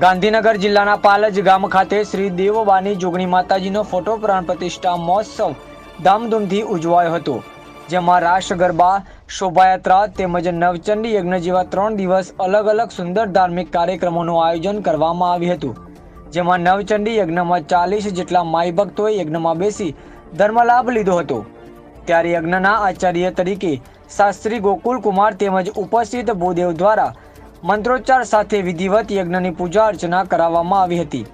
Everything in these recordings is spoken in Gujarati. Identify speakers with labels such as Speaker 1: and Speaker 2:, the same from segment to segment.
Speaker 1: ગાંધીનગર જિલ્લાના પાલજ ગામ ખાતે શ્રી દેવબાની જોગણી માતાજીનો ફોટો પ્રાણ પ્રતિષ્ઠા મહોત્સવ ધામધૂમથી ઉજવાયો હતો, જેમાં રાસ, ગરબા, શોભાયાત્રા તેમજ નવચંડી યજ્ઞ જેવા ત્રણ દિવસ અલગ અલગ સુંદર ધાર્મિક કાર્યક્રમોનું આયોજન કરવામાં આવ્યું હતું, જેમાં નવચંડી યજ્ઞમાં ચાલીસ જેટલા માઈ ભક્તોએ યજ્ઞમાં બેસી ધર્મલાભ લીધો હતો. ત્યારે યજ્ઞના આચાર્ય તરીકે શાસ્ત્રી ગોકુલ કુમાર તેમજ ઉપસ્થિત ભૂદેવ દ્વારા મંત્રોચ્ચાર સાથે વિધિવત યજ્ઞની પૂજા અર્ચના કરાવવામાં આવી હતી.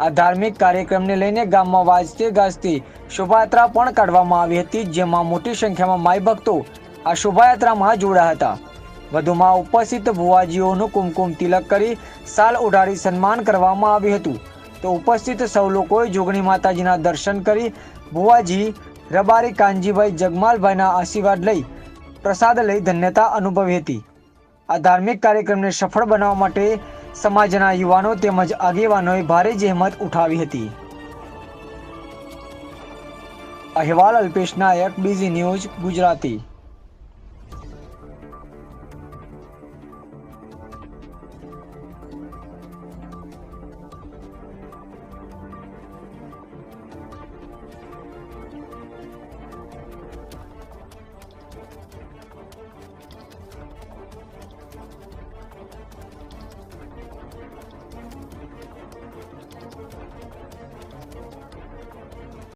Speaker 1: આ ધાર્મિક કાર્યક્રમને લઈને ગામમાં વાજતે ગાજતે શોભાયાત્રા પણ કાઢવામાં આવી હતી, જેમાં મોટી સંખ્યામાં માઈ ભક્તો આ શોભાયાત્રામાં જોડાયા હતા. વધુમાં ઉપસ્થિત ભુવાજીઓનું કુમકુમ તિલક કરી સાલ ઉડાડી સન્માન કરવામાં આવ્યું હતું. તો ઉપસ્થિત સૌ લોકોએ જોગણી માતાજીના દર્શન કરી ભુવાજી રબારી કાનજીભાઈ જગમાલભાઈના આશીર્વાદ લઈ પ્રસાદ લઈ ધન્યતા અનુભવી હતી. આ ધાર્મિક કાર્યક્રમને સફળ બનાવવા માટે સમાજના યુવાનો તેમજ આગેવાનોએ ભારે જહેમત ઉઠાવી હતી. અહેવાલ અલ્પેશ નાયક બીઝી ન્યૂઝ ગુજરાતી.